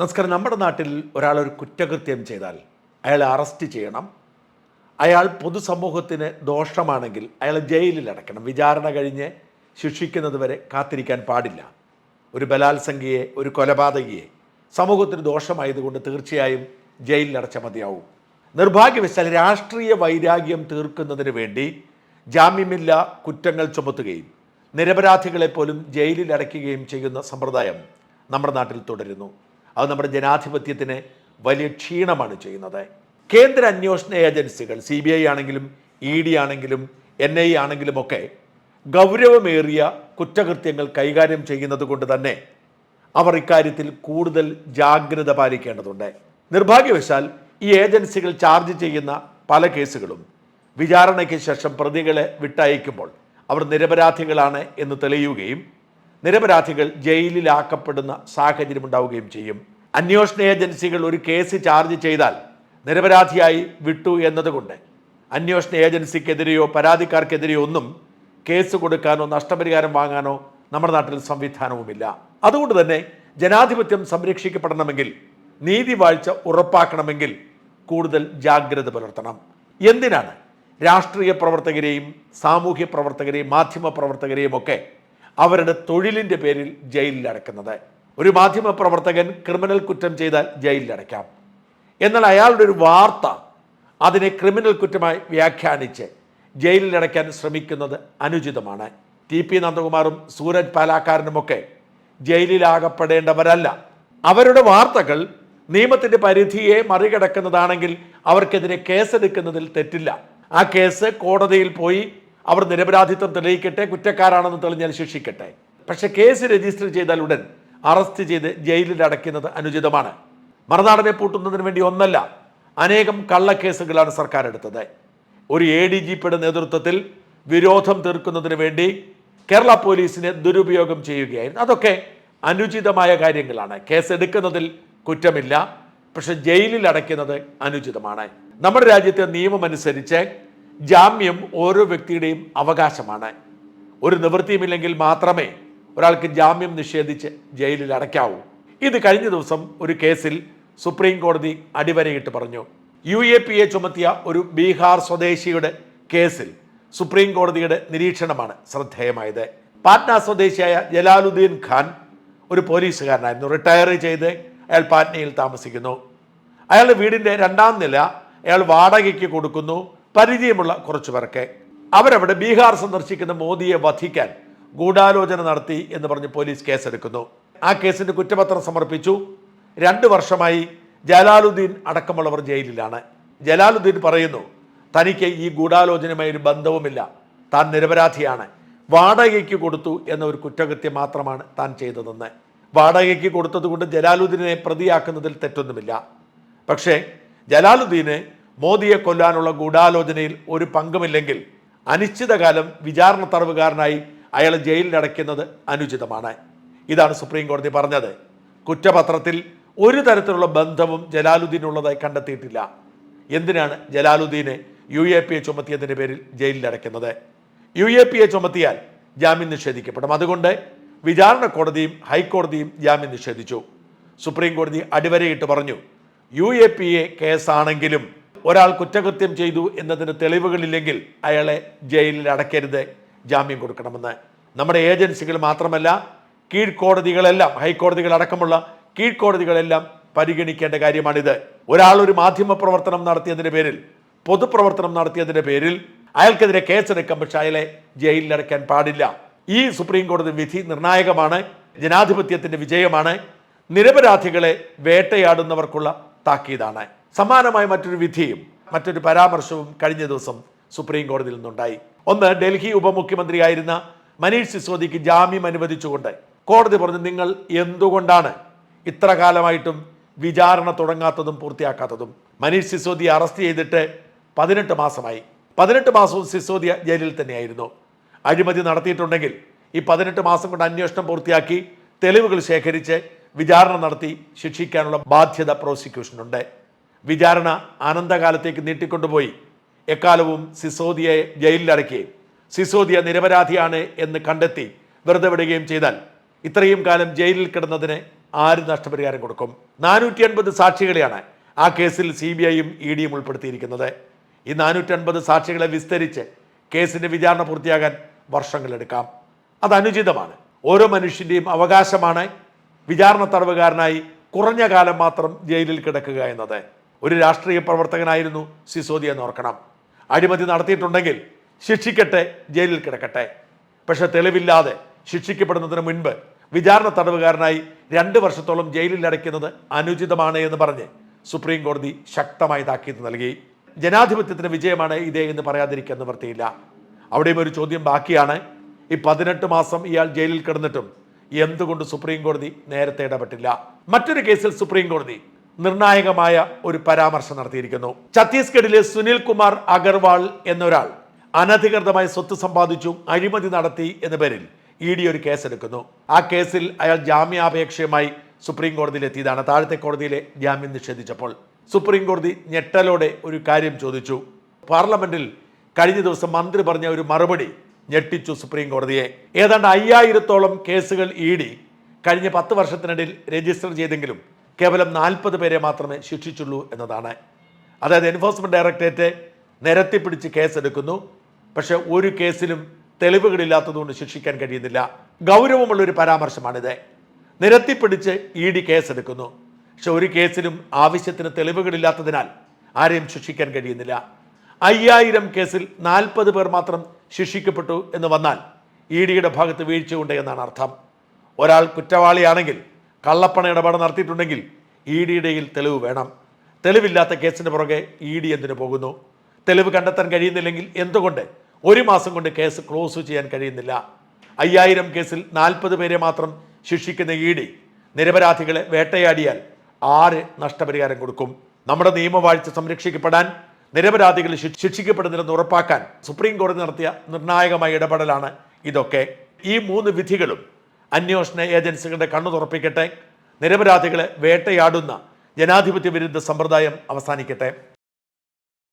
നമസ്കാരം. നമ്മുടെ നാട്ടിൽ ഒരാൾ ഒരു കുറ്റകൃത്യം ചെയ്താൽ അയാളെ അറസ്റ്റ് ചെയ്യണം. അയാൾ പൊതുസമൂഹത്തിന് ദോഷമാണെങ്കിൽ അയാളെ ജയിലിൽ അടക്കണം വിചാരണ കഴിഞ്ഞ് ശിക്ഷിക്കുന്നത് വരെ കാത്തിരിക്കാൻ പാടില്ല. ഒരു ബലാത്സംഗിയെ ഒരു കൊലപാതകിയെ സമൂഹത്തിന് ദോഷമായതുകൊണ്ട് തീർച്ചയായും ജയിലിൽ അടച്ച മതിയാവും. നിർഭാഗ്യവശാൽ രാഷ്ട്രീയ വൈരാഗ്യം തീർക്കുന്നതിന് വേണ്ടി ജാമ്യമില്ല കുറ്റങ്ങൾ ചുമത്തുകയും നിരപരാധികളെ പോലും ജയിലിൽ അടയ്ക്കുകയും ചെയ്യുന്ന സമ്പ്രദായം നമ്മുടെ നാട്ടിൽ തുടരുന്നു. അത് നമ്മുടെ ജനാധിപത്യത്തിന് വലിയ ക്ഷീണമാണ് ചെയ്യുന്നത്. കേന്ദ്ര അന്വേഷണ ഏജൻസികൾ സി ബി ഐ ആണെങ്കിലും ഇ ഡി ആണെങ്കിലും എൻ ഐ ആണെങ്കിലും ഒക്കെ ഗൗരവമേറിയ കുറ്റകൃത്യങ്ങൾ കൈകാര്യം ചെയ്യുന്നത് കൊണ്ട് തന്നെ അവർ ഇക്കാര്യത്തിൽ കൂടുതൽ ജാഗ്രത പാലിക്കേണ്ടതുണ്ട്. നിർഭാഗ്യവശാൽ ഈ ഏജൻസികൾ ചാർജ് ചെയ്യുന്ന പല കേസുകളും വിചാരണയ്ക്ക് ശേഷം പ്രതികളെ വിട്ടയക്കുമ്പോൾ അവർ നിരപരാധികളാണ് എന്ന് തെളിയുകയും നിരപരാധികൾ ജയിലിലാക്കപ്പെടുന്ന സാഹചര്യം ഉണ്ടാവുകയും ചെയ്യും. അന്വേഷണ ഏജൻസികൾ ഒരു കേസ് ചാർജ് ചെയ്താൽ നിരപരാധിയായി വിട്ടു എന്നതുകൊണ്ട് അന്വേഷണ ഏജൻസിക്കെതിരെയോ പരാതിക്കാർക്കെതിരെയോ ഒന്നും കേസ് കൊടുക്കാനോ നഷ്ടപരിഹാരം വാങ്ങാനോ നമ്മുടെ നാട്ടിൽ സംവിധാനവുമില്ല. അതുകൊണ്ട് തന്നെ ജനാധിപത്യം സംരക്ഷിക്കപ്പെടണമെങ്കിൽ നീതിവാഴ്ച ഉറപ്പാക്കണമെങ്കിൽ കൂടുതൽ ജാഗ്രത പുലർത്തണം. എന്തിനാണ് രാഷ്ട്രീയ പ്രവർത്തകരെയും സാമൂഹ്യ പ്രവർത്തകരെയും മാധ്യമ പ്രവർത്തകരെയും ഒക്കെ അവരുടെ തൊഴിലിന്റെ പേരിൽ ജയിലിൽ അടക്കുന്നത്? ഒരു മാധ്യമ പ്രവർത്തകൻ ക്രിമിനൽ കുറ്റം ചെയ്താൽ ജയിലിൽ അടയ്ക്കാം എന്നാൽ അയാളുടെ ഒരു വാർത്ത അതിനെ ക്രിമിനൽ കുറ്റമായി വ്യാഖ്യാനിച്ച് ജയിലിൽ അടയ്ക്കാൻ ശ്രമിക്കുന്നത് അനുചിതമാണ്. ടി പി നന്ദകുമാറും സൂരജ് പാലാക്കാരനുമൊക്കെ ജയിലിലാകപ്പെടേണ്ടവരല്ല. അവരുടെ വാർത്തകൾ നിയമത്തിന്റെ പരിധിയെ മറികടക്കുന്നതാണെങ്കിൽ അവർക്കെതിരെ കേസെടുക്കുന്നതിൽ തെറ്റില്ല. ആ കേസ് കോടതിയിൽ പോയി അവർ നിരപരാധിത്വം തെളിയിക്കട്ടെ കുറ്റക്കാരാണെന്ന് തെളിഞ്ഞാൽ ശിക്ഷിക്കട്ടെ. പക്ഷെ കേസ് രജിസ്റ്റർ ചെയ്താൽ ഉടൻ അറസ്റ്റ് ചെയ്ത് ജയിലിൽ അടയ്ക്കുന്നത് അനുചിതമാണ്. മറുനാടനെ പൂട്ടുന്നതിന് വേണ്ടി ഒന്നല്ല അനേകം കള്ളക്കേസുകളാണ് സർക്കാർ എടുത്തത്. ഒരു എ ഡി ജി നേതൃത്വത്തിൽ വിരോധം തീർക്കുന്നതിന് വേണ്ടി കേരള പോലീസിനെ ദുരുപയോഗം ചെയ്യുകയായിരുന്നു. അതൊക്കെ അനുചിതമായ കാര്യങ്ങളാണ്. കേസ് എടുക്കുന്നതിൽ കുറ്റമില്ല പക്ഷെ ജയിലിൽ അടയ്ക്കുന്നത് അനുചിതമാണ്. നമ്മുടെ രാജ്യത്തെ നിയമമനുസരിച്ച് ജാമ്യം ഓരോ വ്യക്തിയുടെയും അവകാശമാണ്. ഒരു നിവൃത്തിയുമില്ലെങ്കിൽ മാത്രമേ ഒരാൾക്ക് ജാമ്യം നിഷേധിച്ച് ജയിലിൽ അടയ്ക്കാവൂ. ഇത് കഴിഞ്ഞ ദിവസം ഒരു കേസിൽ സുപ്രീം കോടതി അടിവരയിട്ട് പറഞ്ഞു. യു എ പി എ ചുമത്തിയ ഒരു ബീഹാർ സ്വദേശിയുടെ കേസിൽ സുപ്രീം കോടതിയുടെ നിരീക്ഷണമാണ് ശ്രദ്ധേയമായത്. പാറ്റ്ന സ്വദേശിയായ ജലാലുദ്ദീൻ ഖാൻ ഒരു പോലീസുകാരനായിരുന്നു. റിട്ടയർ ചെയ്ത് അയാൾ പാറ്റ്നയിൽ താമസിക്കുന്നു. അയാളുടെ വീടിന്റെ രണ്ടാം നില അയാൾ വാടകയ്ക്ക് കൊടുക്കുന്നു. പരിചയമുള്ള കുറച്ചു പേർക്ക് അവരവിടെ ബീഹാർ സന്ദർശിക്കുന്ന മോദിയെ വധിക്കാൻ ഗൂഢാലോചന നടത്തി എന്ന് പറഞ്ഞ് പോലീസ് കേസെടുക്കുന്നു. ആ കേസിന്റെ കുറ്റപത്രം സമർപ്പിച്ചു. രണ്ട് വർഷമായി ജലാലുദ്ദീൻ അടക്കമുള്ളവർ ജയിലിലാണ്. ജലാലുദ്ദീൻ പറയുന്നു തനിക്ക് ഈ ഗൂഢാലോചനയുമായി ഒരു ബന്ധവുമില്ല. താൻ നിരപരാധിയാണ്. വാടകയ്ക്ക് കൊടുത്തു എന്ന ഒരു കുറ്റകൃത്യം മാത്രമാണ് താൻ ചെയ്തതെന്ന്. വാടകയ്ക്ക് കൊടുത്തതുകൊണ്ട് ജലാലുദ്ദീനെ പ്രതിയാക്കുന്നതിൽ തെറ്റൊന്നുമില്ല. പക്ഷേ ജലാലുദ്ദീന് മോദിയെ കൊല്ലാനുള്ള ഗൂഢാലോചനയിൽ ഒരു പങ്കുമില്ലെങ്കിൽ അനിശ്ചിതകാലം വിചാരണ തടവുകാരനായി അയാളെ ജയിലിൽ അടയ്ക്കുന്നത് അനുചിതമാണ്. ഇതാണ് സുപ്രീം കോടതി പറഞ്ഞത്. കുറ്റപത്രത്തിൽ ഒരു തരത്തിലുള്ള ബന്ധവും ജലാലുദ്ദീനുള്ളതായി കണ്ടെത്തിയിട്ടില്ല. എന്തിനാണ് ജലാലുദ്ദീനെ യു എ പി എ ചുമത്തിയതിന്റെ പേരിൽ ജയിലിൽ അടയ്ക്കുന്നത്? യു എ പി എ ചുമത്തിയാൽ ജാമ്യം നിഷേധിക്കപ്പെടും. അതുകൊണ്ട് വിചാരണ കോടതിയും ഹൈക്കോടതിയും ജാമ്യം നിഷേധിച്ചു. സുപ്രീം കോടതി അടിവരയിട്ട് പറഞ്ഞു യു എ പി എ കേസാണെങ്കിലും ഒരാൾ കുറ്റകൃത്യം ചെയ്തു എന്നതിന് തെളിവുകളില്ലെങ്കിൽ അയാളെ ജയിലിൽ അടയ്ക്കരുത് ജാമ്യം കൊടുക്കണമെന്ന്. നമ്മുടെ ഏജൻസികൾ മാത്രമല്ല കീഴ്ക്കോടതികളെല്ലാം ഹൈക്കോടതികൾ അടക്കമുള്ള കീഴ്ക്കോടതികളെല്ലാം പരിഗണിക്കേണ്ട കാര്യമാണിത്. ഒരാൾ ഒരു മാധ്യമ പ്രവർത്തനം നടത്തിയതിന്റെ പേരിൽ പൊതുപ്രവർത്തനം നടത്തിയതിന്റെ പേരിൽ അയാൾക്കെതിരെ കേസെടുക്കാൻ പക്ഷേ അയാളെ ജയിലിൽ അടയ്ക്കാൻ പാടില്ല. ഈ സുപ്രീം കോടതി വിധി നിർണായകമാണ് ജനാധിപത്യത്തിന്റെ വിജയമാണ് നിരപരാധികളെ വേട്ടയാടുന്നവർക്കുള്ള താക്കീതാണ്. സമാനമായ മറ്റൊരു വിധിയും മറ്റൊരു പരാമർശവും കഴിഞ്ഞ ദിവസം സുപ്രീം കോടതിയിൽ നിന്നുണ്ടായി. ഒന്ന് ഡൽഹി ഉപമുഖ്യമന്ത്രിയായിരുന്ന മനീഷ് സിസോദിക്ക് ജാമ്യം അനുവദിച്ചുകൊണ്ട് കോടതി പറഞ്ഞു നിങ്ങൾ എന്തുകൊണ്ടാണ് ഇത്ര കാലമായിട്ടും വിചാരണ തുടങ്ങാത്തതും പൂർത്തിയാക്കാത്തതും? മനീഷ് സിസോദി അറസ്റ്റ് ചെയ്തിട്ട് പതിനെട്ട് മാസമായി. പതിനെട്ട് മാസവും സിസോദി ജയിലിൽ തന്നെയായിരുന്നു. അഴിമതി നടത്തിയിട്ടുണ്ടെങ്കിൽ ഈ പതിനെട്ട് മാസം കൊണ്ട് അന്വേഷണം പൂർത്തിയാക്കി തെളിവുകൾ ശേഖരിച്ച് വിചാരണ നടത്തി ശിക്ഷിക്കാനുള്ള ബാധ്യത പ്രോസിക്യൂഷനുണ്ട്. വിചാരണ അനന്തകാലത്തേക്ക് നീട്ടിക്കൊണ്ടുപോയി. എക്കാലവും സിസോദിയെ ജയിലിലടക്കുകയും സിസോദിയ നിരപരാധിയാണ് എന്ന് കണ്ടെത്തി വെറുതെ വിടുകയും ചെയ്താൽ ഇത്രയും കാലം ജയിലിൽ കിടന്നതിന് ആര് നഷ്ടപരിഹാരം കൊടുക്കും? നാനൂറ്റി അൻപത് സാക്ഷികളെയാണ് ആ കേസിൽ സി ബി ഐയും ഇ ഡിയും ഉൾപ്പെടുത്തിയിരിക്കുന്നത്. ഈ നാനൂറ്റി അൻപത് സാക്ഷികളെ വിസ്തരിച്ച് കേസിന്റെ വിചാരണ പൂർത്തിയാകാൻ വർഷങ്ങളെടുക്കാം അത് അനുചിതമാണ്. ഓരോ മനുഷ്യന്റെയും അവകാശമാണ്. വിചാരണ തടവുകാരനായി കുറഞ്ഞ കാലം മാത്രം ജയിലിൽ കിടക്കുക എന്നത്. ഒരു രാഷ്ട്രീയ പ്രവർത്തകനായിരുന്നു സിസോദിയ ഓർക്കണം. അഴിമതി നടത്തിയിട്ടുണ്ടെങ്കിൽ ശിക്ഷിക്കട്ടെ ജയിലിൽ കിടക്കട്ടെ. പക്ഷെ തെളിവില്ലാതെ ശിക്ഷിക്കപ്പെടുന്നതിന് മുൻപ് വിചാരണ തടവുകാരനായി രണ്ട് വർഷത്തോളം ജയിലിൽ അടയ്ക്കുന്നത് അനുചിതമാണ് എന്ന് പറഞ്ഞ് സുപ്രീം കോടതി ശക്തമായി താക്കീത് നൽകി. ജനാധിപത്യത്തിന് വിജയമാണ് ഇതേ എന്ന് പറയാതിരിക്കാൻ നിവൃത്തിയില്ല. അവിടെയും ഒരു ചോദ്യം ബാക്കിയാണ്. ഈ പതിനെട്ട് മാസം ഇയാൾ ജയിലിൽ കിടന്നിട്ടും എന്തുകൊണ്ട് സുപ്രീം കോടതി നേരത്തെ ഇടപെട്ടില്ല? മറ്റൊരു കേസിൽ സുപ്രീം കോടതി നിർണായകമായ ഒരു പരാമർശം നടത്തിയിരിക്കുന്നു. ഛത്തീസ്ഗഡിലെ സുനിൽ കുമാർ അഗർവാൾ എന്നൊരാൾ അനധികൃതമായി സ്വത്ത് സമ്പാദിച്ചു അഴിമതി നടത്തി എന്ന പേരിൽ ഇ ഡി ഒരു കേസെടുക്കുന്നു. ആ കേസിൽ അയാൾ ജാമ്യാപേക്ഷയുമായി സുപ്രീം കോടതിയിൽ എത്തിയതാണ്. താഴത്തെ കോടതിയിലെ ജാമ്യം നിഷേധിച്ചപ്പോൾ സുപ്രീം കോടതി ഞെട്ടലോടെ ഒരു കാര്യം ചോദിച്ചു. പാർലമെന്റിൽ കഴിഞ്ഞ ദിവസം മന്ത്രി പറഞ്ഞ ഒരു മറുപടി ഞെട്ടിച്ചു സുപ്രീം കോടതിയെ. ഏതാണ്ട് അയ്യായിരത്തോളം കേസുകൾ ഇ ഡി കഴിഞ്ഞ പത്ത് വർഷത്തിനിടയിൽ രജിസ്റ്റർ ചെയ്തെങ്കിലും കേവലം നാൽപ്പത് പേരെ മാത്രമേ ശിക്ഷിച്ചുള്ളൂ എന്നതാണ്. അതായത് എൻഫോഴ്സ്മെന്റ് ഡയറക്ടറേറ്റ് നിരത്തിപ്പിടിച്ച് കേസെടുക്കുന്നു. പക്ഷെ ഒരു കേസിലും തെളിവുകളില്ലാത്തതുകൊണ്ട് ശിക്ഷിക്കാൻ കഴിയുന്നില്ല. ഗൗരവമുള്ളൊരു പരാമർശമാണിത്. നിരത്തിപ്പിടിച്ച് ഇ ഡി കേസെടുക്കുന്നു. പക്ഷെ ഒരു കേസിലും ആവശ്യത്തിന് തെളിവുകളില്ലാത്തതിനാൽ ആരെയും ശിക്ഷിക്കാൻ കഴിയുന്നില്ല. അയ്യായിരം കേസിൽ നാൽപ്പത് പേർ മാത്രം ശിക്ഷിക്കപ്പെട്ടു എന്ന് വന്നാൽ ഇ ഡിയുടെ ഭാഗത്ത് വീഴ്ചയുണ്ട് എന്നാണ് അർത്ഥം. ഒരാൾ കുറ്റവാളിയാണെങ്കിൽ കള്ളപ്പണ ഇടപാട് നടത്തിയിട്ടുണ്ടെങ്കിൽ ഇ ഡിയുടെയിൽ തെളിവ് വേണം. തെളിവില്ലാത്ത കേസിന് പുറകെ ഇ ഡി എന്തിനു പോകുന്നു? തെളിവ് കണ്ടെത്താൻ കഴിയുന്നില്ലെങ്കിൽ എന്തുകൊണ്ട് ഒരു മാസം കൊണ്ട് കേസ് ക്ലോസ് ചെയ്യാൻ കഴിയുന്നില്ല? അയ്യായിരം കേസിൽ നാൽപ്പത് പേരെ മാത്രം ശിക്ഷിക്കുന്ന ഇ ഡി നിരപരാധികളെ വേട്ടയാടിയാൽ ആര് നഷ്ടപരിഹാരം കൊടുക്കും? നമ്മുടെ നിയമവാഴ്ച സംരക്ഷിക്കപ്പെടാൻ നിരപരാധികൾ ശിക്ഷിക്കപ്പെടുന്നില്ലെന്ന് ഉറപ്പാക്കാൻ സുപ്രീം കോടതി നടത്തിയ നിർണായകമായ ഇടപെടലാണ് ഇതൊക്കെ. ഈ മൂന്ന് വിധികളും അന്വേഷണ ഏജൻസികളുടെ കണ്ണു തുറപ്പിക്കട്ടെ. നിരപരാധികളെ വേട്ടയാടുന്ന ജനാധിപത്യ വിരുദ്ധ സമ്പ്രദായം അവസാനിക്കട്ടെ.